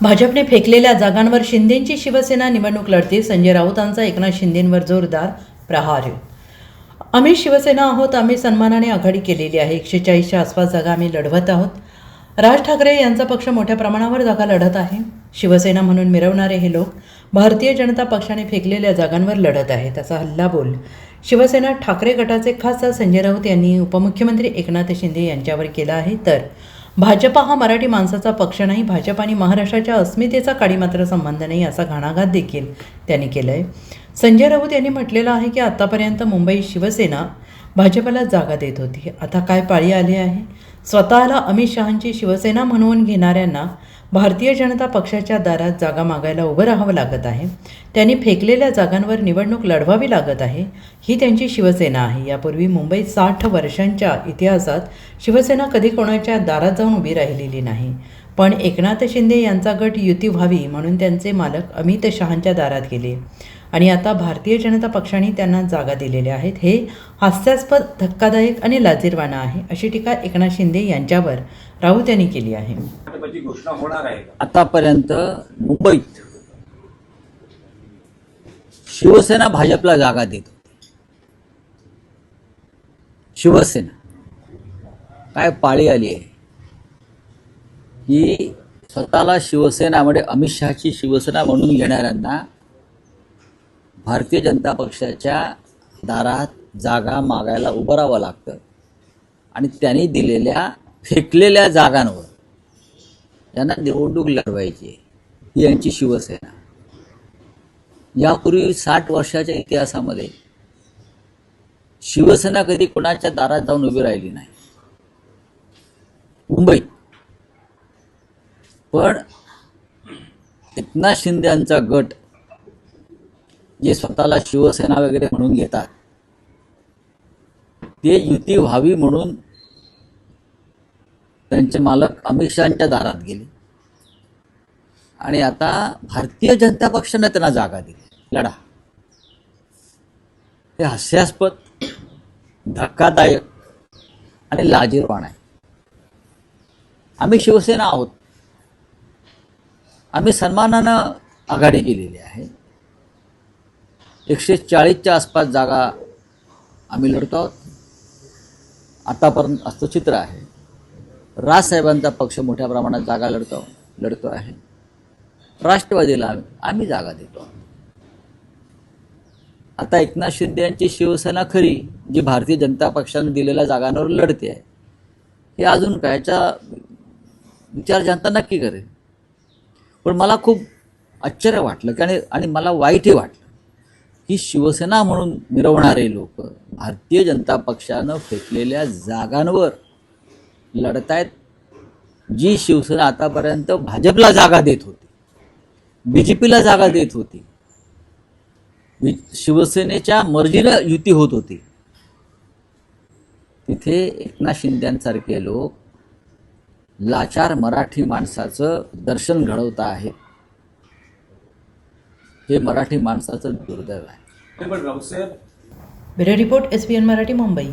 भाजपने फेकलेल्या जागांवर शिंदेंची शिवसेना निवडणूक लढते. संजय राऊतांचा एकनाथ शिंदेंवर जोरदार प्रहार. आम्ही शिवसेना आहोत आम्ही सन्मानाने आघाडी केलेली आहे. एकशे चाळीसच्या आसपास जागा आम्ही लढवत आहोत. राज ठाकरे यांचा पक्ष मोठ्या प्रमाणावर जागा लढत आहे. शिवसेना म्हणून मिरवणारे हे लोक भारतीय जनता पक्षाने फेकलेल्या जागांवर लढत आहेत असा हल्लाबोल शिवसेना ठाकरे गटाचे खासदार संजय राऊत यांनी उपमुख्यमंत्री एकनाथ शिंदे यांच्यावर केला आहे. तर भाजपा हा मराठी माणसाचा पक्ष नाही भाजप आणि महाराष्ट्राच्या अस्मितेचा काडी मात्र संबंध नाही असा घाणाघात देखील त्यांनी केला आहे संजय राऊत यांनी म्हटलेलं आहे की आतापर्यंत मुंबई शिवसेना भाजपला जागा देत होती. आता काय पाळी आली आहे? स्वतःला अमित शहांची शिवसेना म्हणवून घेणाऱ्यांना भारतीय जनता पक्षाच्या दारात जागा मागायला उभं राहावं लागत आहे. त्यांनी फेकलेल्या जागांवर निवडणूक लढवावी लागत आहे. ही त्यांची शिवसेना आहे. यापूर्वी मुंबईत साठ वर्षांच्या इतिहासात शिवसेना कधी कोणाच्या दारात जाऊन उभी राहिलेली नाही. पण एकनाथ शिंदे यांचा गट युती व्हावी म्हणून त्यांचे मालक अमित शहांच्या दारात गेले. आणि आता भारतीय जनता पक्षाने त्यांना जागा दिलेल्या आहेत. हे हास्यास्पद धक्कादायक आणि लाजीरवाणं आहे अशी टीका एकनाथ शिंदे यांच्यावर राऊत यांनी केली आहे. भाजपची घोषणा होणार आहे. का आतापर्यंत मुंबईत शिवसेना भाजपला जागा देत शिवसेना. काय पाळी आली आहे? की स्वतःला शिवसेना म्हणजे अमित शहाची शिवसेना म्हणून घेणाऱ्यांना भारतीय जनता पक्षाच्या दारात जागा मागायला उभं राहावं लागतं. आणि त्यांनी दिलेल्या फेकलेल्या जागांवर त्यांना निवडणूक लढवायची ही यांची शिवसेना. यापूर्वी साठ वर्षाच्या इतिहासामध्ये शिवसेना कधी कोणाच्या दारात जाऊन उभी राहिली नाही. मुंबईत. पण एकनाथ शिंदे यांचा गट जे स्वतःला शिवसेना वगैरे म्हणून घेतात. ते युती व्हावी म्हणून त्यांचे मालक अमित शहाच्या दारात गेले. आणि आता भारतीय जनता पक्षाने त्यांना जागा दिली. लढा. हे हास्यास्पद धक्कादायक आणि लाजीरवाण आहे. आम्ही शिवसेना आहोत. आम्ही सन्मानानं आघाडी केलेली आहे. एकशे चाळीसच्या आसपास जागा आम्ही लढतो आहोत. आतापर्यंत असं चित्र आहे. राजसाहेबांचा पक्ष मोठ्या प्रमाणात जागा लढतो लढतो आहे. राष्ट्रवादीला आम्ही आम्ही जागा देतो. आता एकनाथ शिंदे यांची शिवसेना खरी जी भारतीय जनता पक्षाने दिलेल्या जागांवर लढते आहे. हे अजून काय? विचार जनता नक्की करेल. पण मला खूप आश्चर्य वाटलं की आणि आणि मला वाईटही वाटलं. की शिवसेना म्हणून मिरवणारे लोक भारतीय जनता पक्षानं फेकलेल्या जागांवर लढतायत जी शिवसेना आतापर्यंत भाजपला जागा देत होती बी जे पीला जागा देत होती शिवसेनेच्या मर्जीनं युती होत होती. तिथे एकनाथ शिंद्यांसारखे लोक लाचार मराठी माणसाचं दर्शन घडवत आहेत. हे मराठी माणसाचं दुर्दैव आहे. Bureau report S P N Marathi Mumbai.